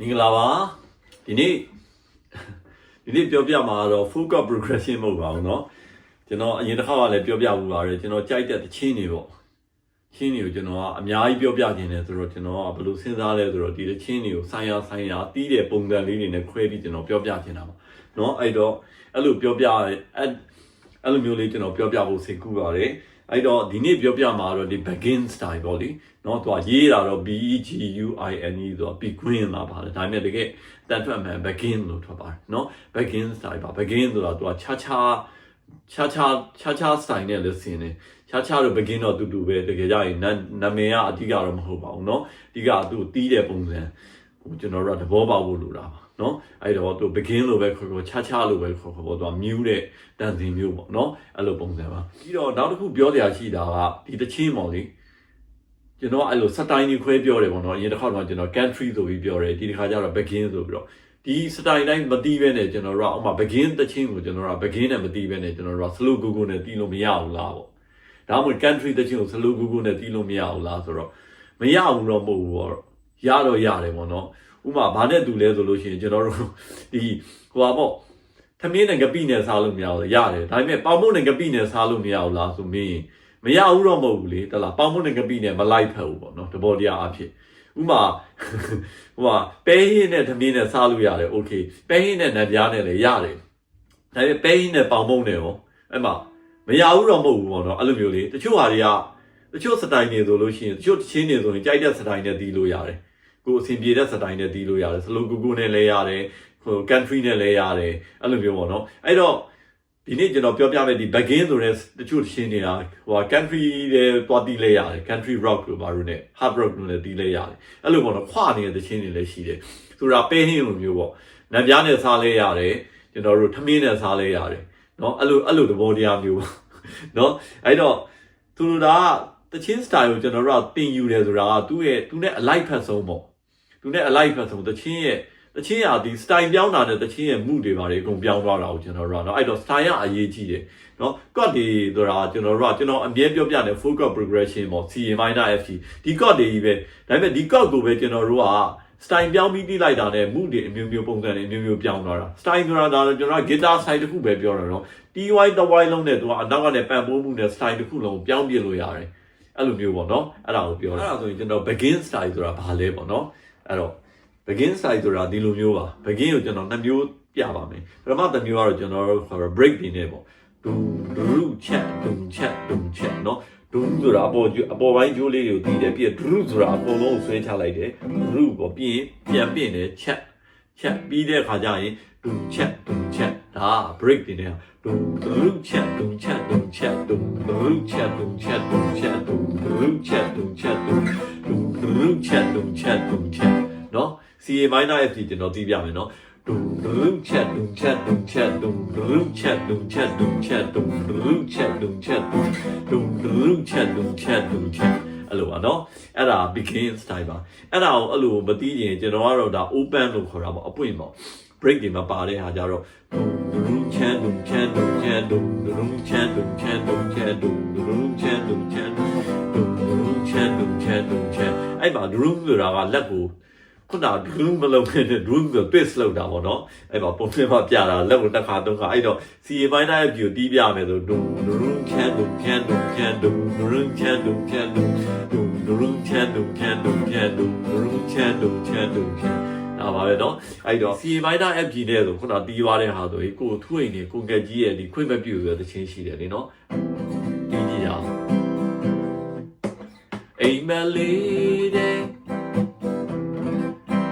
မင်္ဂလာပါဒီနေ့ဒီနေ့ပြောပြမှာတော့ full cut progression မဟုတ်ပါဘူးเนาะကျွန်တော်အရင်တစ်ခါကလည်းပြောပြမှုပါတယ်ကျွန်တော်ကြိုက်တဲ့သချင်းတွေပေါ့ချင်းတွေကိုကျွန်တော်ကအများကြီးပြောပြခြင်းတယ်ဆိုတော့ကျွန်တော်ကဘယ်လိုစဉ်းစားလဲဆိုတော့ဒီသချင်းတွေကိုဆိုင်ရာဆိုင်ရာတီးတဲ့ပုံစံလေးတွေနဲ့ခွဲပြီးကျွန်တော်ပြောပြခြင်းတာပါเนาะအဲ့တော့အဲ့လိုပြောပြအဲ့အဲ့လိုမျိုးလေးကျွန်တော်ပြောပြဖို့စိတ်ကူးပါတယ် အဲ့တော့ဒီနေ့ပြောပြမှာတော့ဒီ begin style ပေါ့လေနော်သူကရေးတာတော့ B E G U I N E ဆိုတော့ begin လာပါတယ်ဒါပေမဲ့တကယ်တန်ထွက်မှန် begin လို့ထွက်ပါတယ်နော် begin style ပါ begin ဆိုတာသူကချာချာချာချာချာချာ style နဲ့လို့ဆင်တယ်ချာချာတော့ begin တော့တူတူပဲတကယ်ကြရင်နာမည်ကအဓိကတော့မဟုတ်ပါဘူးနော်အဓိကသူ့တီးတဲ့ပုံစံကိုကျွန်တော်တို့ကသဘောပေါက်ဖို့လိုတာပါ နော်အဲ့တော့သူ begin လို့ပဲခေါ်ခေါ်ချာချာလို့ပဲခေါ်ခေါ်ပေါ့သူကမြူးတဲ့တန်စင်မျိုးပေါ့နော်အဲ့လိုပုံစံပါပြီးတော့နောက်တစ်ခုပြောစရာရှိတာကဒီတချင်းပေါ့လေကျွန်တော်အဲ့လိုစတိုင်ကြီးခွဲပြောတယ်ပေါ့နော်အရင်တစ်ခါတော့ကျွန်တော် country ဆိုပြီးပြောတယ်ဒီတစ်ခါကျတော့ begin ဆိုပြီးတော့ဒီစတိုင်တိုင်းမတီးပဲနဲ့ကျွန်တော်တို့ကဥမာ begin တချင်းကိုကျွန်တော်တို့က begin နဲ့မတီးပဲနဲ့ကျွန်တော်တို့က slow go go နဲ့တီးလို့မရဘူးလားပေါ့ဒါမှမဟုတ် country တချင်းကို slow go go နဲ့တီးလို့မရဘူးလားဆိုတော့မရဘူးတော့မဟုတ်ဘူးပေါ့ရတော့ရတယ်ပေါ့နော် ဥမာဘာနဲ့တူလဲဆိုလို့ရှိရင်ကျွန်တော်တို့ဒီဟိုပါပေါ့သမင်းနဲ့ကပိနဲ့စားလို့မရဘူးရတယ်ဒါပေမဲ့ပေါင်မုတ်နဲ့ကပိနဲ့စားလို့မရဘူးလားဆိုမင်းမရဘူးတော့မဟုတ်ဘူးလေတလားပေါင်မုတ်နဲ့ကပိနဲ့မလိုက်ဖက်ဘူးပေါ့နော်တဘောတရားအဖြစ်ဥမာဟိုဟာပဲဟင်းနဲ့သမင်းနဲ့စားလို့ရတယ်โอเคပဲဟင်းနဲ့နံပြားနဲ့လည်းရတယ်ဒါပေမဲ့ပဲဟင်းနဲ့ပေါင်မုတ်နဲ့ရောအဲ့မှာမရဘူးတော့မဟုတ်ဘူးပေါ့နော်အဲ့လိုမျိုးလေတချို့ဟာတွေကတချို့စတိုင်နေဆိုလို့ရှိရင်တချို့ချင်းနေဆိုရင်ကြိုက်တဲ့စတိုင်နဲ့တီးလို့ရတယ် ကိုယ်အဆင်ပြေတဲ့စတိုင်နဲ့တီးလို့ရတယ်စလိုကူကူနဲ့လည်းရတယ်ဟို country နဲ့လည်းရတယ်အဲ့လိုမျိုးပေါ့နော်အဲ့တော့ဒီနေ့ကျွန်တော်ပြောပြမယ့်ဒီ begin ဆိုတဲ့တချို့ရှင်းနေတာဟို country တွေတွားတီးလဲရတယ် country rock လို့ပါလို့ね hard rock လို့လည်းတီးလဲရတယ်အဲ့လိုပေါ့နော်ခွာနေတဲ့တချင်းတွေလည်းရှိတယ်ဆိုတာပဲဟင်းလိုမျိုးပေါ့နံပြားနဲ့စားလဲရတယ်ကျွန်တော်တို့ထမင်းနဲ့စားလဲရတယ်เนาะအဲ့လိုအဲ့လိုသဘောတရားမျိုးပေါ့เนาะအဲ့တော့သူတို့ကတချင်း style ကိုကျွန်တော်တို့ကတင်ယူတယ်ဆိုတာကသူ့ရဲ့သူနဲ့ alike ဖတ်ဆုံးပေါ့ သူနဲ့ alive ပဲဆိုတချင်းရဲ့တချင်းရာဒီ style ပြောင်းတာနဲ့တချင်းရဲ့မှုတွေပါတွေအကုန်ပြောင်းသွားတာကိုကျွန်တော်တို့ကနော်အဲ့တော့ style ကအရေးကြီးတယ်နော် cut တွေဆိုတာကျွန်တော်တို့ကကျွန်တော်အမြဲပြောပြတယ် full cut progression ပေါ့ CA minor FG ဒီ cut တွေကြီးပဲဒါပေမဲ့ဒီ cut ကိုပဲကျွန်တော်တို့က style ပြောင်းပြီးတိလိုက်တာနဲ့မှုတွေအမျိုးမျိုးပုံစံတွေအမျိုးမျိုးပြောင်းသွားတာ style ဆိုတာဒါကျွန်တော်က guitar style တစ်ခုပဲပြောတာနော် TY တစ်ဝိုင်းလုံးနဲ့သူကအနောက်ကနေပန်ပိုးမှုနဲ့ style တစ်ခုလုံးပြောင်းပြလို့ရတယ်အဲ့လိုမျိုးပေါ့နော်အဲ့ဒါကိုပြောတာအဲ့ဒါဆိုရင်ကျွန်တော် begin style ဆိုတာဘာလဲပေါ့နော် အဲ့တော့ begin style ဆိုတာဒီလိုမျိုးပါ begin ကိုကျွန်တော်နှစ်မျိုးပြပါမယ်ပထမတစ်မျိုးကတော့ကျွန်တော်တို့ခေါ် break တွေနဲ့ပေါ့ဒူဒူချက်ဒူချက်ဒူချက်เนาะဒူဆိုတာအပေါ်အပေါ်ပိုင်းကျိုးလေးတွေကိုတည်တယ်ပြီးတော့ဒူဆိုတာအပေါ်လုံးကိုဆွဲချလိုက်တယ်ဒူပေါ့ပြီးရင်ပြန်ပြင်တယ်ချက်ချက်ပြီးတဲ့အခါကျရင်ဒူချက်ဒူချက်ဒါ break တွေနဲ့ဒူဒူချက်ဒူချက်ဒူချက်ဒူဒူချက်ဒူချက်ဒူချက်ဒူဒူချက်ဒူချက်ဒူ ဒူချက်ဒူချက်ဒူချက်နော် C A minor F ကျွန်တော်သိပြမယ်နော်ဒူဒူချက်ဒူချက်ဒူချက်ဒူဒူချက်ဒူချက်ဒူချက်ဒူဒူချက်ဒူချက်ဒူဒူဒူချက်ဒူချက်ဒူချက်အဲ့လိုပါနော်အဲ့ဒါ begin style ပါအဲ့ဒါကိုအဲ့လိုမသိရင်ကျွန်တော်ကတော့ဒါ open လို့ခေါ်တာပေါ့အပွင့်ပေါ့ break တွေမှာပါတဲ့ဟာကြတော့ဒူဒူချန်ဒူချန်ဒူချန်ဒူဒူချန်ဒူချန်ဒူချန်ဒူဒူချန်ဒူချန် န်ဒူချန်ဒူချန်အဲ့မှာ room ဆိုတာကလက်ကိုခုန room မလုပ်ခဲ့တဲ့ room ဆို twist လောက်တာပေါ့နော်အဲ့မှာပုံစံမှာပြတာလက်ကိုတစ်ခါသုံးခါအဲ့တော့ CA minor ရဲ့ view တီးပြမယ်ဆိုဒူဒူချန်ဒူချန်ဒူချန်ဒူဒူချန်ဒူချန်ဒူဒူဒူချန်ဒူချန်ဒူချန်ဒူဒူချန်ဒူချန်ဒူချန်ဒါပါပဲเนาะအဲ့တော့ CA minor FG နဲ့ဆိုခုနတီးသွားတဲ့ဟာဆိုရင်ကိုထွေးနေကိုငယ်ကြီးရဲ့ဒီခွင့်မပြုဆိုတဲ့တခြင်းရှိတယ်လေเนาะ အိမ်မလေးတဲ့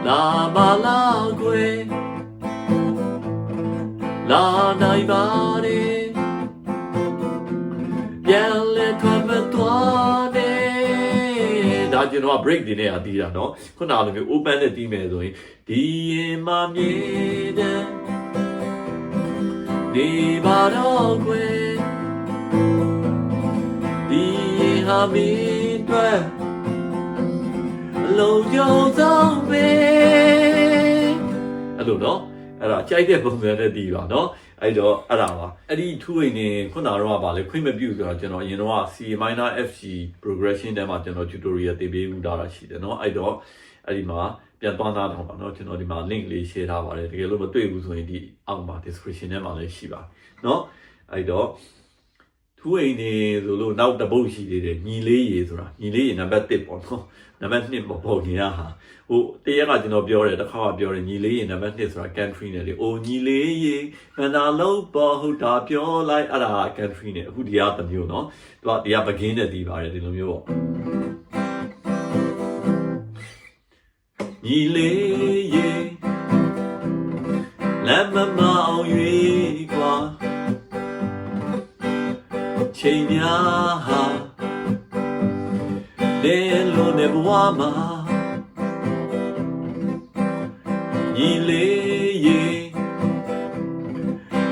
လာမလာခွေလာနိုင်ပါတယ်ပြန်လဲထွက်မသွားနဲ့ဒါကျွန်တော်က break တွေနဲ့အတီးတာเนาะခုနလိုမျိုး open နဲ့တီးမယ်ဆိုရင်ဒီရင်မမြေတဲ့ဒီပါတော့ခွေဒီရင်ဟာမင်း အတွက်အလုံးယုံဆုံးပဲအဲ့လိုနော်အဲ့ဒါကြိုက်တဲ့ပုံစံနဲ့ဒီပါနော်အဲ့တော့အဲ့ဒါပါအဲ့ဒီထူရင်နေခုနကတော့ဗာလေခွင့်မပြုဆိုတော့ကျွန်တော်အရင်တော့ C minor F G progression တဲမှာကျွန်တော် tutorial တင်ပေးမှုတာရှိတယ်နော်အဲ့တော့အဲ့ဒီမှာပြန်သွားသားတော့ပါနော်ကျွန်တော်ဒီမှာ link လေး share ထားပါတယ်တကယ်လို့မတွေ့ဘူးဆိုရင်ဒီအောက်မှာ description ထဲမှာလည်းရှိပါနော်အဲ့တော့ ထူးအိမ်နေဆိုလို့နောက်တစ်ပုတ်ရှိသေးတယ်ညီလေးရေဆိုတာညီလေးရေနံပါတ်1ပေါ့နော်နံပါတ်2ပေါ့ပေါ့ညီရဟာဟိုတရက်ကကျွန်တော်ပြောတယ်တစ်ခါကပြောတယ်ညီလေးရေနံပါတ်2ဆိုတာ country နဲ့လေအိုညီလေးရေခန္ဓာလုံးပေါ်ဟုတ်တာပြောလိုက်အဲ့ဒါ country နဲ့အခုဒီကတမျိုးနော်သူကဒီက begin နဲ့ဒီပါတယ်ဒီလိုမျိုးပေါ့ညီလေး မှာညီလေးရေ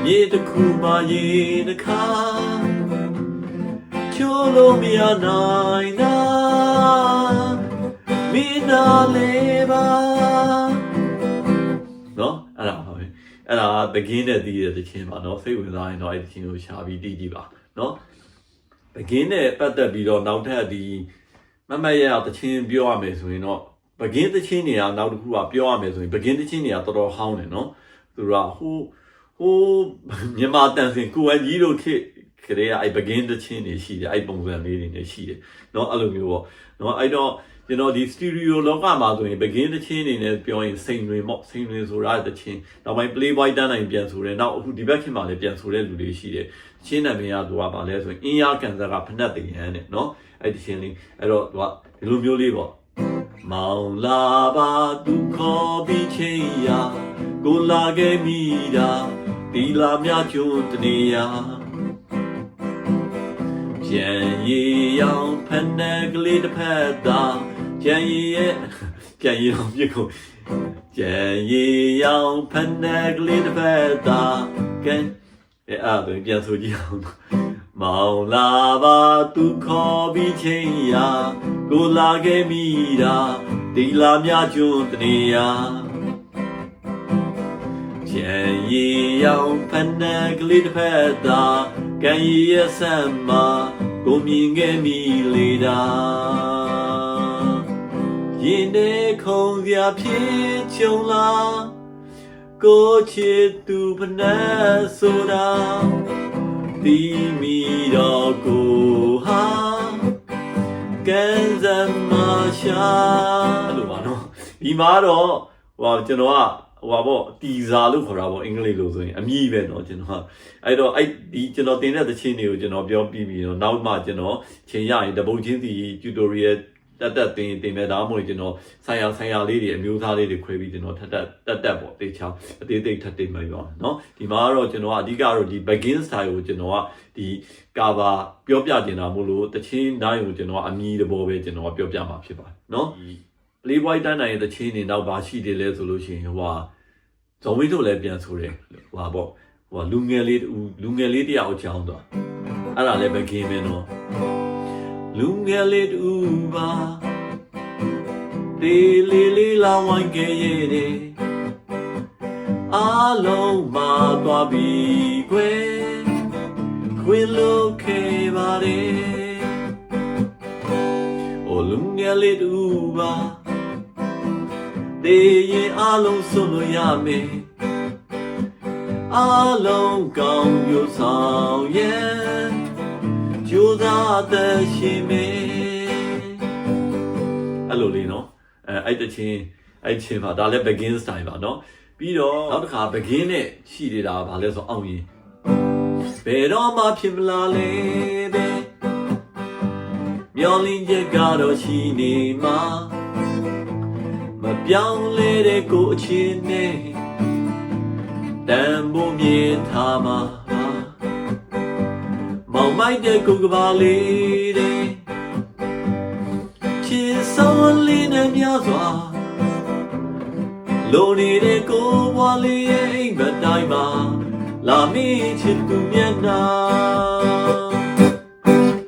မြေတစ်ခုမှရေတစ်ခါချိုးလို့မရနိုင်တာမင်းနာလေးပါနော်အဲ့ဒါပါပဲအဲ့ဒါဘဂင်းနဲ့တည်တဲ့တခြင်းပါနော်စိတ်ဝင်စားရင်တော့အဲ့ဒီတခြင်းကိုရှာပြီးတည်ကြည့်ပါနော်ဘဂင်းနဲ့ပတ်သက်ပြီးတော့နောက်ထပ်ဒီ မမရရတချင်းပြောရမယ်ဆိုရင်တော့ဘကင်းတချင်းတွေကနောက်တစ်ခုကပြောရမယ်ဆိုရင်ဘကင်းတချင်းတွေကတော်တော်ဟောင်းတယ်နော်သူကဟိုဟိုမြန်မာတန်ဆင်ကိုအကြီးတို့ခေတ်ကလေးကအဲ့ဘကင်းတချင်းတွေရှိတယ်အဲ့ပုံစံလေးတွေနေရှိတယ်နော်အဲ့လိုမျိုးပေါ့နော်အဲ့တော့ကျွန်တော်ဒီစတီရီယိုလောကမှာဆိုရင် begin တချင်းအနေနဲ့ပြောရင်စိန်တွင်ပေါ့စိန်တွင်ဆိုတာတချင်းနောက်ပိုင်း playboy တန်းနိုင်ပြန်ဆိုတယ်နောက်အခုဒီဘက်ခင်မှာလည်းပြန်ဆိုတဲ့လူတွေရှိတယ်ချင်းနာမည်ကသူကဗာလဲဆိုရင်အင်းရကန်ဆာကဖနက်တင်ရန်တဲ့နော် အဲ့ဒီချင်းလေးအဲ့တော့သူကဒီလိုမျိုးလေးပေါ့မောင်လာပါသူခေါ်ပြီးချင်းရာကိုလာခဲ့မိတာဒီလာမြကျွန်းတနေရာကြံရီရောင်ဖက်နယ်ကလေးတစ်ဖက်သာကြံရီရဲ့ကြံရီရောင်ပြစ်ကိုကြံရီရောင်ဖက်နယ်ကလေးတစ်ဖက်သာကဲအဲ့အဲ့ဒါပြန်ဆိုကြည့်အောင် မောင်လာပါသူခေါ်ပြီးချင်းရာကိုလာခဲ့မိတာဒီလာမြကျွန်းတနေရာကြံရီရောင်ဖက်နယ်ကလေးတစ်ဖက်သာကံရီရဲ့ဆမ်းမှာကိုမြင်ခဲ့မိလေတာရင်ထဲခုံစရာဖြစ်ချုံလာကိုချစ်သူဖနက်ဆိုတာ ဒီမီတော့ကိုဟာကဲဇမရှာအဲ့လိုပါနော်ဒီမှာတော့ဟိုကျွန်တော်ကဟိုပါပေါ့တီဇာလို့ခေါ်တာပေါ့အင်္ဂလိပ်လိုဆိုရင်အမည်ပဲเนาะကျွန်တော်ကအဲ့တော့အဲ့ဒီကျွန်တော်တင်တဲ့သချင်းတွေကိုကျွန်တော်ပြောပြီးပြီเนาะနောက်မှကျွန်တော်ချိန်ရရင်တပုတ်ချင်းစီ tutorial တက်တက်တင်တင်မဲ့ဒါမှမဟုတ်ကျွန်တော်ဆိုင်ရာဆိုင်ရာလေးတွေအမျိုးသားလေးတွေခွဲပြီးကျွန်တော်ထက်တက်တက်တက်ပေါ့တေချာအသေးသေးထပ်တင်မှပြောเนาะဒီမှာကတော့ကျွန်တော်ကအဓိကတော့ဒီ begin style ကိုကျွန်တော်ကဒီ cover ပြောပြတင်တာမို့လို့တချင်းတိုင်းကိုကျွန်တော်ကအမည်တဘောပဲကျွန်တော်ကပြောပြမှာဖြစ်ပါတယ်เนาะ Playboy တန်းနိုင်ရဲ့တချင်းတွေနောက်ပါရှိတယ်လဲဆိုလို့ရှိရင်ဟိုဟာဇော်ဝင်းတို့လည်းပြန်ဆိုတယ်ဟိုဟာပေါ့ဟိုဟာလူငယ်လေးတူလူငယ်လေးတယောက်အကြောင်းတော့အဲ့ဒါလည်းပဲဂိမ်းပဲနော်လူငယ်လေးတူပါ တေးလေးလေးလာဝိုင်းခဲ့ရဲ့တဲ့အားလုံးမသွားပြီခွေခွေလို့ခဲ့ပါတယ်အိုလူငယ်လေးတူပါတေးရင်အားလုံးဆုံးလို့ရမယ်အားလုံးကောင်းကျိုးဆောင်ရဲ့ကြိုးစားတဲ့ရှင်မေအဲ့လိုလေးနော် အဲအဲ့တချင်းအဲ့ချင်းပါဒါလည်း begin style ပါနော်ပြီးတော့နောက်တစ်ခါ begin နဲ့ရှိနေတာကဘာလဲဆိုအောင်ရင်ဘယ်တော့မှဖြစ်မလာလေပဲမျောလင်းချက်ကတော့ရှိနေမှာမပြောင်းလဲတဲ့ကိုအချင်းနဲ့တန်ဖို့မြင်ထားမှာပါမောင်မိုက်တဲ့ကိုကပါလေးတဲ့ ချစ်ဆုံးလေးနဲ့များစွာလိုနေတဲ့ကိုဘွားလေးရဲ့အိမ်မက်တိုင်းမှာလာမင်းချစ်သူမျက်နှာ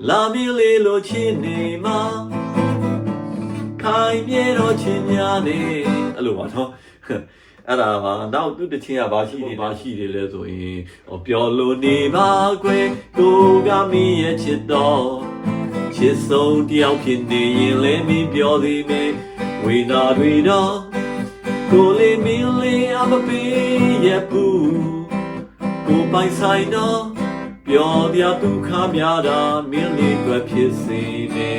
လာမင်းလေးလိုချစ်နေမှာခိုင်မြဲတော့ချင်များနေအဲ့လိုပါတော့အဲ့ဒါပါနောက်သူတစ်ချင်းကဘာရှိနေဘာရှိနေလဲဆိုရင်ဟောပျော်လို့နေပါကွယ်ကိုကမင်းရဲ့ချစ်တော် ချစ်ဆုံးတယောက်ဖြစ်နေရင်လည်းမင်းပြောသေးမယ်ဝေနာတွေတော့ကိုလေးမင်းလေးအမပေးရဘူးကိုပိုင်ဆိုင်တော့ပျော်ပြဒုက္ခများတာမင်းလေးတွေ့ဖြစ်စေနေ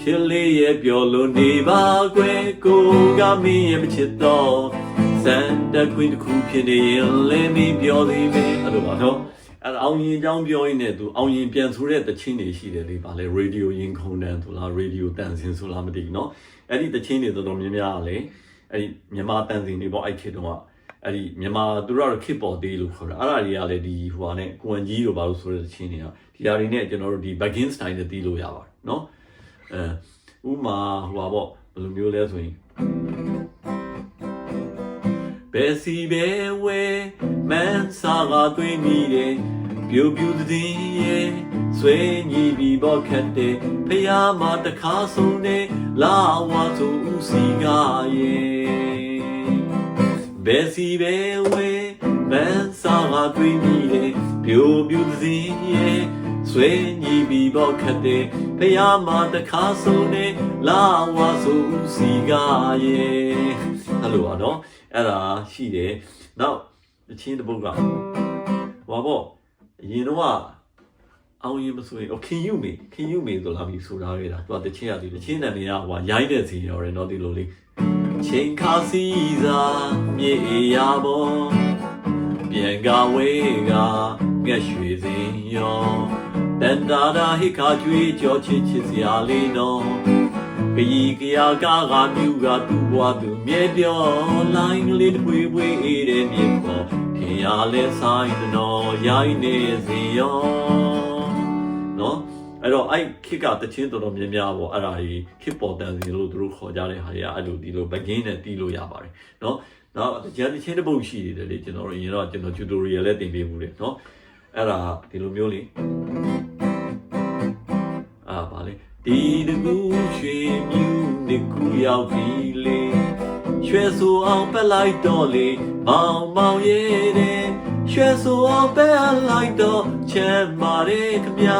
ချစ်လေးရဲ့ပျော်လို့နေပါကွယ်ကိုကမင်းရဲ့မချစ်တော့စန်တခွင်းတစ်ခုဖြစ်နေရင်လည်းမင်းပြောသေးမယ်အဲ့လိုပါနော် အဲ့ဒါအောင်ရင်အကြောင်းပြောရင်းနဲ့သူအောင်ရင်ပြန်ဆိုတဲ့တခြင်းတွေရှိတယ်လေဗာလေရေဒီယိုရင်ခုန်တန်းဆိုလားရေဒီယိုတန်ဆင်ဆိုလားမသိဘူးเนาะအဲ့ဒီတခြင်းတွေတော်တော်များများကလေအဲ့ဒီမြန်မာတန်ဆင်တွေပေါ့အဲ့ခေတ်တုန်းကအဲ့ဒီမြန်မာသူတို့ကတော့ခေတ်ပေါ်သေးလို့ခေါ်တာအဲ့ဒါတွေကလည်းဒီဟိုဟာနဲ့ကွန်ကြီးတို့ဘာလို့ဆိုတဲ့တခြင်းတွေကဒီဟာတွေနဲ့ကျွန်တော်တို့ဒီ begin style နဲ့တီးလို့ရပါတယ်เนาะအဲဥမာဟိုပါပေါ့ဘယ်လိုမျိုးလဲဆိုရင်ဘယ်စီဘဲဝဲမန်းစာကသွေးမိတယ် ပြူပြူသင်းရဲ့ဆွေးညီပြီးပေါ့ခတ်တယ်ဖယားမတခါဆုံးနေလာဝါသူဦးစီကရဲ့ဘယ်စီဘဲဝဲမန်းစာကသွေးမိတယ်ပြူပြူသင်းရဲ့ဆွေးညီပြီးပေါ့ခတ်တယ်ဖယားမတခါဆုံးနေလာဝါသူဦးစီကရဲ့အဲ့လိုပါနော်အဲ့ဒါရှိတယ်နောက်အချင်းတစ်ပုတ်ကဟောပေါ့ အရင်တော့ကအောင်ရင်မဆိုရင်ခင်ယူမေခင်ယူမေဆိုလာပြီးဆိုတာခဲ့တာသူကတချင်းရသည်တချင်းတန်တွေကဟိုရိုက်တဲ့စီရော်ရနော်ဒီလိုလေးချိန်ခါစီစာမြေရာပေါ်ပြန်ကဝေးကငှက်ရွှေစင်ရောတန်တာရာဟိခါကျွေးကြောချစ်ချစ်စရာလေးနော်ခရီးကရာကကမြူကသူ့ဘွားသူမြဲပြောလိုင်းကလေးတစ်ပွေပွေအေးတဲ့မြေပေါ်ထင် ရလဲဆိုင်တော်ရိုင်းနေစီရောနော်အဲ့တော့အဲ့ခစ်ကတချင်းတော်တော်များများပေါ့အဲ့ဒါကြီးခစ်ပေါ်တန်စီလို့သူတို့ခေါ်ကြတဲ့ဟာတွေကအဲ့လိုဒီလိုဘဂင်းနဲ့တီးလို့ရပါတယ်နော်နောက်ကြံတချင်းတစ်ပုတ်ရှိနေတယ်လေကျွန်တော်တို့အရင်တော့ကျွန်တော် tutorial လည်းတင်ပေးမှုတယ်နော်အဲ့ဒါဒီလိုမျိုးလေအာပါလေဒီတကူရွှေမြူးဒီကူရောက်ပြီလေရွှေဆူအောင်ပက်လိုက်တော့လေ မောင်မောင်ရဲ့တဲ့ရွှေဆူအောင်ပက်လိုက်တော့ချမ်းပါတယ်ခမရ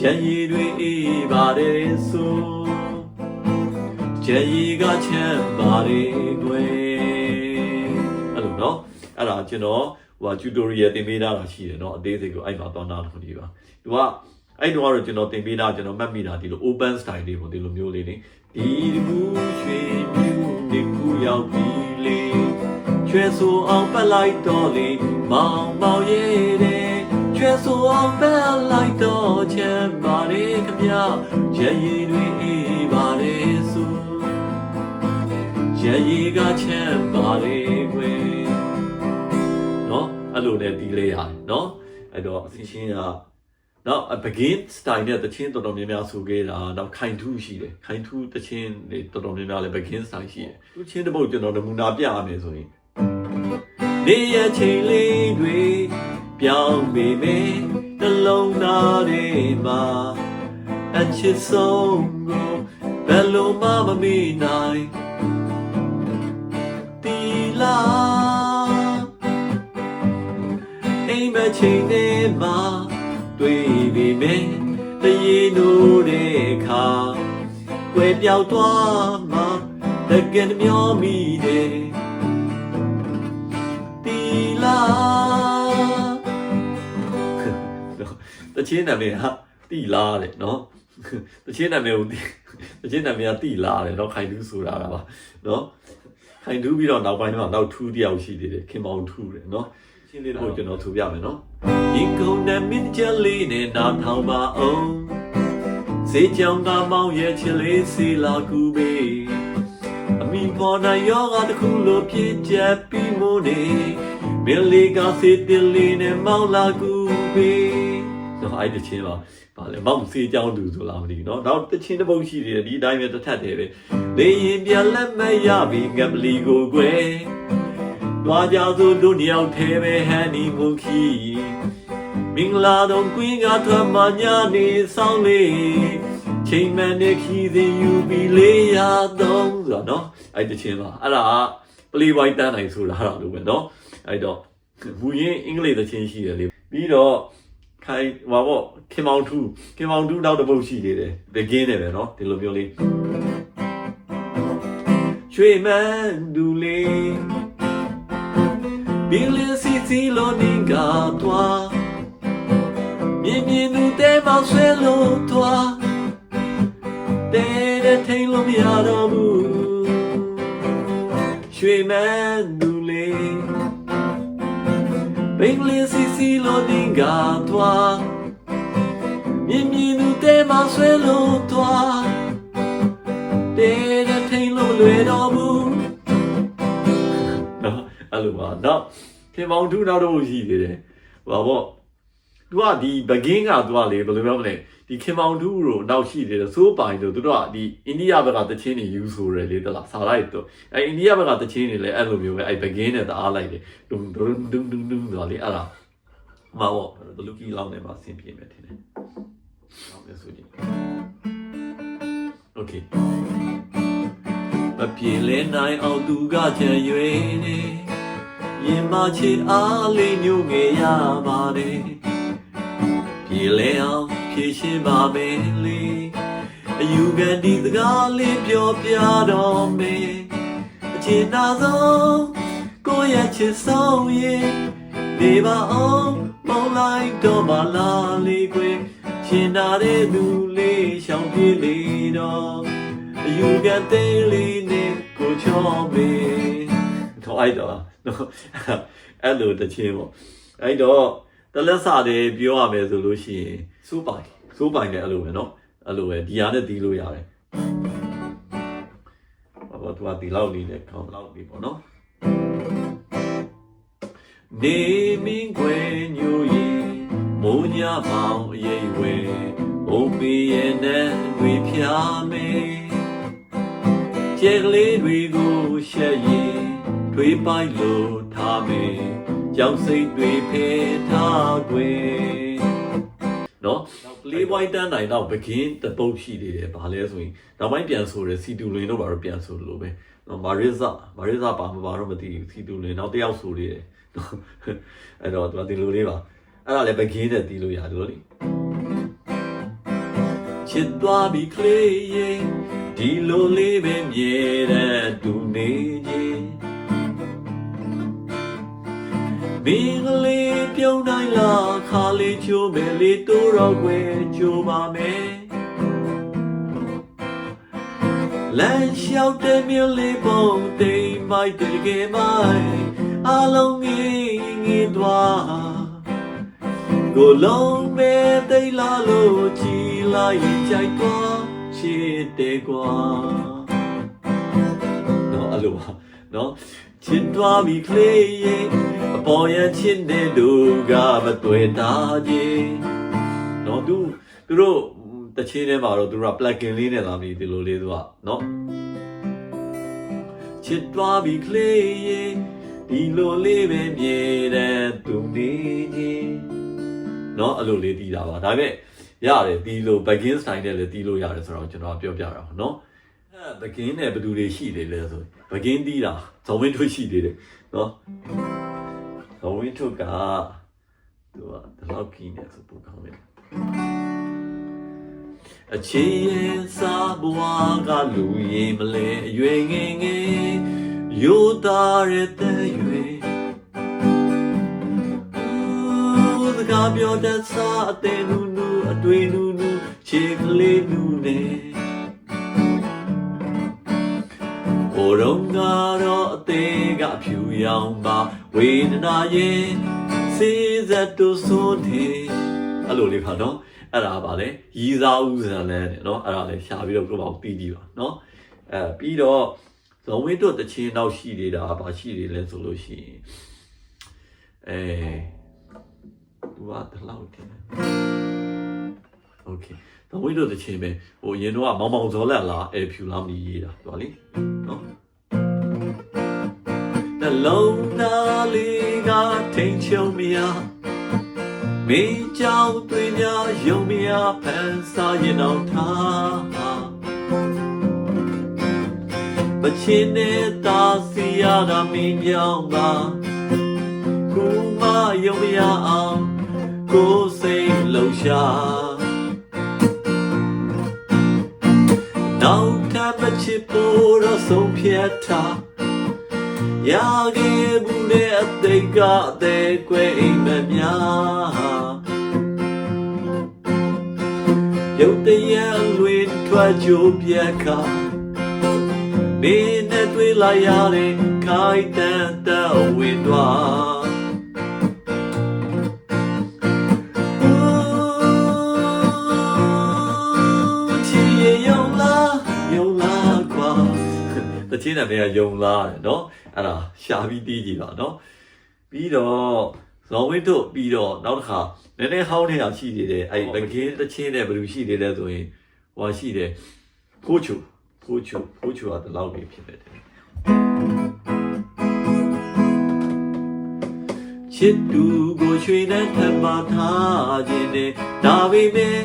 ရည်တွေအေးပါတယ်ဆိုရည်ကချမ်းပါတယ်ကွယ်အဲ့လိုနော်အဲ့ဒါကျွန်တော်ဟို tutorial တင်ပေးတာရှိတယ်เนาะအသေးစိတ်ကိုအဲ့မှာတော့နားလို့ဒီပါသူကအဲ့တော့ကတော့ကျွန်တော်တင်ပေးတာကျွန်တော်မှတ်မိတာဒီလို open style လေးပေါ့ဒီလိုမျိုးလေးနေဒီကူရွှေမြူဒီကူရောက်ပြီလေ ချွဲဆိုအောင်ပတ်လိုက်တော့လေမောင်မောင်ရဲ့တဲ့ချွဲဆိုအောင်ပတ်လိုက်တော့ချမ်းပါလေခမရရည်တွေအေးပါလေဆိုရည်ကချမ်းပါလေကွယ်နော်အဲ့လိုနဲ့ဒီလေးရတယ်နော်အဲ့တော့အစီရှင်းကနောက် begin style နဲ့တချင်းတော်တော်များများဆိုခဲ့တာနောက်ခိုင်ထူးရှိတယ်ခိုင်ထူးတချင်းတွေတော်တော်များများလည်း begin style ရှိတယ်သူချင်းတစ်ပုတ်ကျွန်တော်နမူနာပြရမယ်ဆိုရင် နေရချိန်လေးတွေပြောင်းပေမဲ့နှလုံးသားတွေမှာအချစ်ဆုံးကိုဘယ်လိုမှမမေ့နိုင်တီလာအိမ်မချိန်နဲ့မှာတွေ့ပြီမေတရေနိုးတဲ့အခါွယ်ပြောက်သွားမှတကယ်မျောမိတယ် တချင်းနာမည်ဟာတီလာတဲ့နော်တချင်းနာမည်ကိုတီတချင်းနာမည်ကတီလာတဲ့နော်ခိုင်တူးဆိုတာကပါနော်ခိုင်တူးပြီးတော့နောက်ပိုင်းတော့နောက်ထူးတယောက်ရှိသေးတယ်ခင်မောင်ထူးတယ်နော်ရှင်းလေးတော့ကျွန်တော်ထူပြမယ်နော်ရင်ကုန်တဲ့မင်းချယ်လေးနဲ့နားထောင်ပါအောင်စေကြောင်ကမောင်ရဲ့ချစ်လေးစီလာကူပေအမိပေါ်နိုင်ယောဂတစ်ခုလိုပြည့်ကျက်ပြီးမို့နေမင်းလေးကစေတင်လေးနဲ့မောင်လာကူပေ နော်အဲ့တချင်းတော့ဗာလေမောက်စေးကြောင်းလူဆိုလားမသိဘူးနော်နောက်တချင်းတစ်ပုတ်ရှိသေးတယ်ဒီအတိုင်းပဲတစ်ထပ်သေးပဲလေရင်ပြန်လက်မရပြီငပလီကိုကွယ်တွားကြသူတို့နှစ်ယောက်ထဲပဲဟန်ဒီမူခီမင်္ဂလာတော့ကွင်းကထွက်မှညနေဆောင်လေးချိန်မှန်တဲ့ခီးစဉ်ယူပြီးလေးရတော့ဆိုတော့နော်အဲ့တချင်းပါအဲ့ဒါက play by တန်းနိုင်ဆိုတာတော့လို့ပဲနော်အဲ့တော့ဘူးရင်အင်္ဂလိပ်သချင်းရှိတယ်လေပြီးတော့ ခိုင်ဟောပေါ့ခင်မောင်ထူးခင်မောင်ထူးနောက်တစ်ပုတ်ရှိသေးတယ် begin နဲ့ပဲနော်ဒီလိုမျိုးလေးချရွှေမန်းဒူလေးဘီလစီစီလိုနင်ကတွားမြင်မြင်သူတဲမောက်ဆွဲလို့တွားတဲတဲ့ထိန်လို့မရတော့ဘူးရွှေမန်းဒူလေး ဘင်္ဂလီစီစီလိုနင်ကတွားမြင်မြင်သူတဲမောက်ဆွဲလို့တွားတဲတဲ့ထိန်လို့လွယ်တော့ဘူးနော်အဲ့လိုပါတော့ခင်မောင်သူနောက်တော့ရှိသေးတယ်ဟောပေါ့ သူကဒီဘဂင်းကသူကလေဘယ်လိုပြောမလဲဒီခင်မောင်သူတို့နောက်ရှိသေးတယ်စိုးပိုင်တို့သူတို့ကဒီအိန္ဒိယဘက်ကတချင်းနေယူဆိုရလေတလားစာလိုက်တော့အဲအိန္ဒိယဘက်ကတချင်းနေလဲအဲ့လိုမျိုးပဲအဲ့ဘဂင်းနဲ့တအားလိုက်တယ်ဒုံဒုံဒုံဒုံဒုံဆိုလေအဲ့ဒါမဟုတ်ဘလူကီလောင်းနေပါဆင်ပြေမယ်ထင်တယ်ဟုတ်ပြီဆိုကြည့် Okay မပြေလဲနိုင်အောင်သူကချံရွေနေရင်မချစ်အားလေးညို့ငယ်ရပါတယ် ပြေလဲအောင်ဖြည့်ရှင်းပါမယ်လေအယူခံဒီစကားလေးပြောပြတော့မယ်အချစ်နာဆုံးကိုယ့်ရဲ့ချစ်ဆုံးရဲ့နေပါအောင်မောင်းလိုက်တော့မလားလေးကွယ်ရှင်နာတဲ့သူလေးရှောင်ပြေးလေတော့ you get daily နဲ့ကိုချောမေတော့အဲ့တော့နော်အဲ့လိုတချင်းပေါ့အဲ့တော့ တလက်စာတွေပြောရမယ်ဆိုလို့ရှိရင်စူးပိုင်စူးပိုင်လည်းအဲ့လိုပဲနော်အဲ့လိုပဲဒီဟာနဲ့တီးလို့ရတယ်ဘာလို့သူကဒီလောက်လေးနဲ့ခေါင်းလောက်လေးပေါ့နော်နေမင်းခွေညိုရင်မိုးညမောင်အရေးဝဲဘုံပီရဲ့နဲ့တွေဖြာမေကျဲကလေးတွေကိုရှက်ရင်တွေးပိုက်လို့ထားမေ ကြောက်စိတ်တွေဖေးထားခွေနော်လေးပွိုင်းတန်းတိုင်တော့ဘကင်းတပုတ်ရှိသေးတယ်ဗာလဲဆိုရင်နောက်ပိုင်းပြန်ဆိုတယ်စီတူလင်တို့ဘာလို့ပြန်ဆိုလို့ပဲနော်မာရစ်ဇာမာရစ်ဇာပါမပါတော့မသိဘူးစီတူလင်နောက်တယောက်ဆိုသေးတယ်နော်အဲ့တော့သူကဒီလိုလေးပါအဲ့ဒါလည်းဘကင်းနဲ့တီးလို့ရတယ်လို့လေချစ်သွားပြီကလေးရဲ့ဒီလိုလေးပဲမြဲတဲ့သူနေခြင်း မင်းကလေးပြုံးတိုင်းလာခါလေးချိုးမယ်လေးတိုးတော့ွယ်ချိုးပါမယ်လမ်းလျှောက်တဲ့မြလေးပုံတိမ်မိုက်တကယ်မိုက်အလုံးငင်းငင်းသွားကိုလုံးမဲ့တိတ်လာလို့ကြည်လာရင်ကြိုက်သွားချစ်တယ်ကွာနော်အဲ့လိုပါနော် ချစ်တော်ပြီခလေးရေအပေါ်ရချစ်တဲ့သူကမတွေ့တာကြီးနော်သူသူတို့တချင်းထဲမှာတော့သူတို့က plugin လေးနဲ့လာမိဒီလိုလေးသူကနော်ချစ်တော်ပြီခလေးရေဒီလိုလေးပဲမြည်တဲ့သူဒီကြီးနော်အဲ့လိုလေးတီးတာပါဒါပေမဲ့ရတယ်ဒီလို begin style နဲ့လည်းတီးလို့ရတယ်ဆိုတော့ကျွန်တော်ပြောပြတာပါနော် အဲ့ဗကင်းနဲ့ဘယ်သူတွေရှိတယ်လဲဆိုဗကင်းတီးတာဇော်ဝင်းထွတ်ရှိသေးတယ်နော်ဇော်ဝင်းထွတ်ကသူကဒီလောက်ကီးနဲ့ဆိုပူကောင်းတယ်အချေရင်စားဘွားကလူရင်မလဲအရွယ်ငယ်ငယ်ယိုတာရတဲ့ရွယ်ဦးစကားပြောတတ်စားအသေးနူနူအတွေ့နူနူခြေကလေးနူနဲ့ ဘိုရုံကတော့အသေးကဖြူရောင်ပါဝေဒနာရဲ့စေစက်တို့ဆိုတယ်အဲ့လိုလေးပါနော်အဲ့ဒါပါလေရီစားဦးစံလဲတဲ့နော်အဲ့ဒါလည်းရှာပြီးတော့ကိုယ့်ဘောင်ပြီးပြီးပါနော်အဲပြီးတော့ဇော်ဝင်းတို့တချင်းတော့ရှိနေတာပါရှိနေလဲဆိုလို့ရှိရင်အဲသူကဒီလောက်တင်โอเคဇော်ဝင်းတို့တချင်းပဲဟိုရင်တော့မောင်မောင်ဇော်လက်လားအဲဖြူလားမရေးတာသူကလေ နော်နှလုံးသားလေးကထိန်ချုံမရမင်းကြောင့်တွင်များယုံမရဖန်စားရင်တော့ထားမချင်တဲ့သားစီရတာမင်းကြောင့်ပါခုမှယုံမရအောင်ကိုယ်စိတ်လှုပ်ရှားနောက်ထပ်မ ချစ်ဖို့တော့ဆုံးဖြတ်ထားရာခဲ့ဘူးတဲ့အသိကအသေးကွယ်အိမ်မများရုတ်တရက်လွင်ထွက်ကြိုးပြက်ခါမင်းနဲ့တွေ့လာရတဲ့ခိုင်တန်တဲ့ဝင်သွား တချင်းနာမည်ကယုံလားတဲ့နော်အဲ့ဒါရှာပြီးတီးကြည့်ပါနော်ပြီးတော့ဇော်ဝင်းတို့ပြီးတော့နောက်တစ်ခါနည်းနည်းဟောင်းနေတာရှိသေးတယ်အဲ့ဘကင်းတချင်းနဲ့ဘယ်လိုရှိသေးလဲဆိုရင်ဟိုရှိတယ်ဖိုးချူဖိုးချူဖိုးချူကတလောက်လေးဖြစ်တယ်ချစ်သူကိုရွှေနဲ့ထပ်ပါထားခြင်းနဲ့ဒါပေမဲ့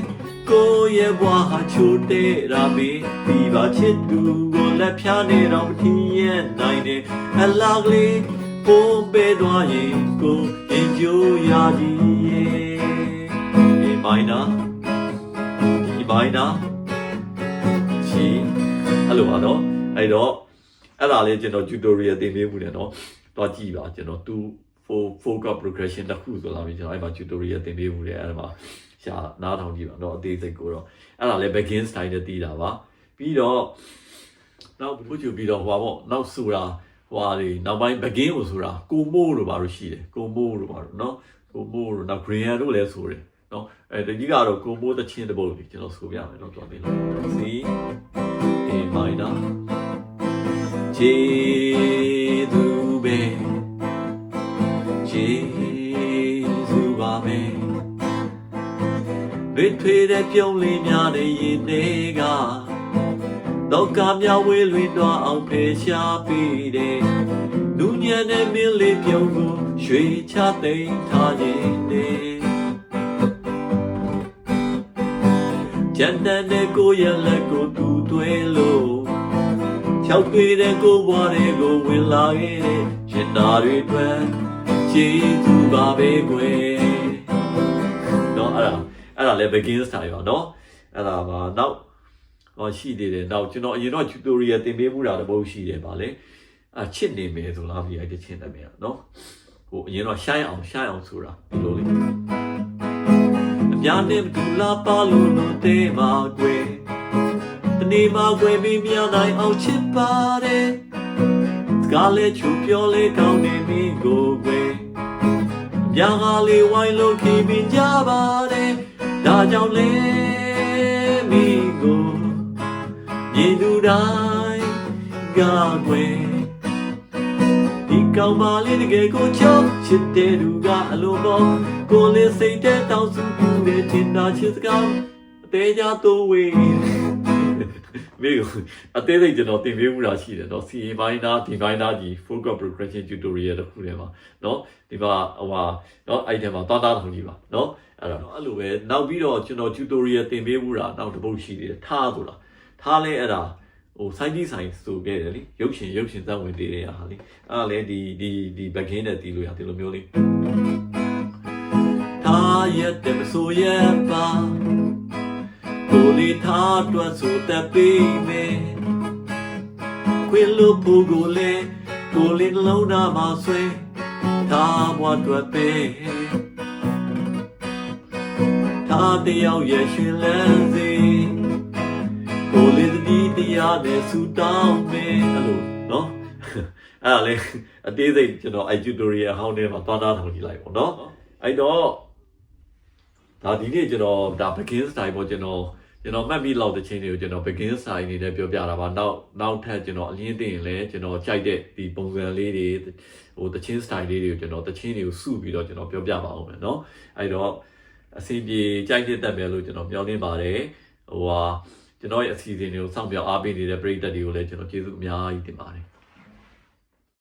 ကိုယ့်ရဲ့ဘဝဟာချိုတဲ့ရာမင်းပြီးပါချစ်သူကိုလက်ဖြားနေတော့မထီးရဲ့နိုင်နဲ့အလားကလေးပုံပေးသွားရင်ကိုရင်ကျိုးရကြီးရဲ့ဒီမိုင်းနာဒီမိုင်းနာချီအဲ့လိုပါတော့အဲ့တော့အဲ့ဒါလေးကျွန်တော် tutorial သင်ပေးမှုတယ်နော်တော့ကြည့်ပါကျွန်တော်သူ for focus progression တစ်ခုဆိုလာပြီကျွန်တော်အဲ့မှာ tutorial သင်ပေးမှုတယ်အဲ့ဒါမှာ ရှာနားထောင်ကြည့်ပါတော့အသေးစိတ်ကိုတော့အဲ့ဒါလည်း begin style နဲ့တည်တာပါပြီးတော့နောက်ဘုချူပြီးတော့ဟွာပေါ့နောက်ဆိုတာဟွာတွေနောက်ပိုင်း begin ကိုဆိုတာကိုမိုးလို့ပါလို့ရှိတယ်ကိုမိုးလို့ပါလို့เนาะကိုမိုးလို့နောက် green တို့လည်းဆိုတယ်เนาะအဲဒီကြီးကတော့ကိုမိုးတချင်းတစ်ပုတ်လေးကျွန်တော်ဆိုပြမယ်เนาะတော်သေးလို့ C A minor J လွေထွေတဲ့ပြုံးလေးများတဲ့ရေတွေကတော့ကမြောင်ဝေးလွေတော့အောင်ဖေရှားပြီးတဲ့လူညံတဲ့မင်းလေးပြုံးကိုရွှေချသိမ်းထားခြင်းနဲ့ကြံတန်တဲ့ကိုရလက်ကိုသူတွဲလို့ချောက်တွေးတဲ့ကိုဘွားတွေကိုဝင်လာခဲ့တဲ့ရှင်သာတွေအတွက်ကျေးဇူးပါပဲကွယ် အဲ့ဒါလည်း begin စာရောနော်အဲ့ဒါပါနောက်ဟောရှိသေးတယ်နောက်ကျွန်တော်အရင်တော့ tutorial သင်ပေးမှုတာတပုတ်ရှိတယ်ဗာလေအချစ်နေမယ်ဆိုလားဒီအဲ့တချင်တယ်မြေနော်ဟိုအရင်တော့ရှိုင်းအောင်ရှိုင်းအောင်ဆိုတာဒီလိုလေးအများနဲ့ဒူလာပါလို့လို့တဲမှာကွယ်တနေ့မှာကွယ်ပြီးမြောင်တိုင်းအောင်ချစ်ပါတယ်စကားလေးချူပြောလေးကောင်းနေမိကိုကွယ်ညာကလေးဝိုင်းလို့ခင်ပင်ကြပါတယ် ဒါကြောင့်လေမိကိုမြေသူတိုင်းကကွယ်ဒီကောင်မလေးတကယ်ကိုချောချစ်တဲ့သူကအလိုပေါ်ကိုလေးစိတ်တဲ့တောင်းစုပြုတဲ့တင်တာချစ်စကားအသေးကြသိုးဝေး မေကိုအသေးစိတ်ကျွန်တော်သင်ပေးမှုတာရှိတယ်เนาะ CA minor D minor ကြီး focus progression tutorial တခုထဲမှာเนาะဒီမှာဟိုဟာเนาะအဲ့ထဲမှာတောင်းတာထုံကြည့်ပါเนาะ အဲ့တော့အဲ့လိုပဲနောက်ပြီးတော့ကျွန်တော် tutorial သင်ပေးမှုတာနောက်တစ်ပုတ်ရှိသေးတယ်ထားဆိုတာထားလဲအဲ့ဒါဟိုစိုင်းကြီးဆိုင်ဆိုခဲ့တယ်လေရုပ်ရှင်ရုပ်ရှင်သံဝင်သေးတယ်ဟာလေအဲ့ဒါလဲဒီဒီဒီ begin နဲ့တီးလို့ရတယ်လို့မျိုးလေးထားရက်တယ်မဆိုရက်ပါကိုလီထားအတွက်ဆိုတဲ့ပေးမယ်ခွေလို့ဖို့ကိုလေကိုလီနှလုံးသားမှာဆွဲထားဘွားအတွက်ပေး ထားတယောက်ရဲ့ရှင်လန်းစီကိုလီတတိတရားနဲ့ဆူတောင်းမယ်အဲ့လိုနော်အဲ့ဒါလေအသေးစိတ်ကျွန်တော်အဲ tutorial ဟောင်းထဲမှာသွားသားထောင်ကြည့်လိုက်ပါတော့အဲ့တော့ ဒါဒီနေ့ကျွန်တော်ဒါ begin style ပေါ့ကျွန်တော်ကျွန်တော်မှတ်ပြီးလောက်တဲ့ချင်းတွေကိုကျွန်တော် begin style အနေနဲ့ပြောပြတာပါနောက်နောက်ထပ်ကျွန်တော်အလင်းသိရင်လည်းကျွန်တော်ကြိုက်တဲ့ဒီပုံစံလေးတွေဟိုတချင်း style လေးတွေကိုကျွန်တော်တချင်းတွေကိုစုပြီးတော့ကျွန်တော်ပြောပြပါအောင်မယ်เนาะအဲ့တော့ အစီအပြေကြိုက်တဲ့တက်မယ်လို့ကျွန်တော်ပြောနေပါတယ်ဟိုဟာကျွန်တော်ရဲ့အစီအစဉ်တွေကိုစောင့်ပြောအားပေးနေတဲ့ပရိသတ်တွေကိုလည်းကျွန်တော်ကျေးဇူးအများကြီးတင်ပါတယ်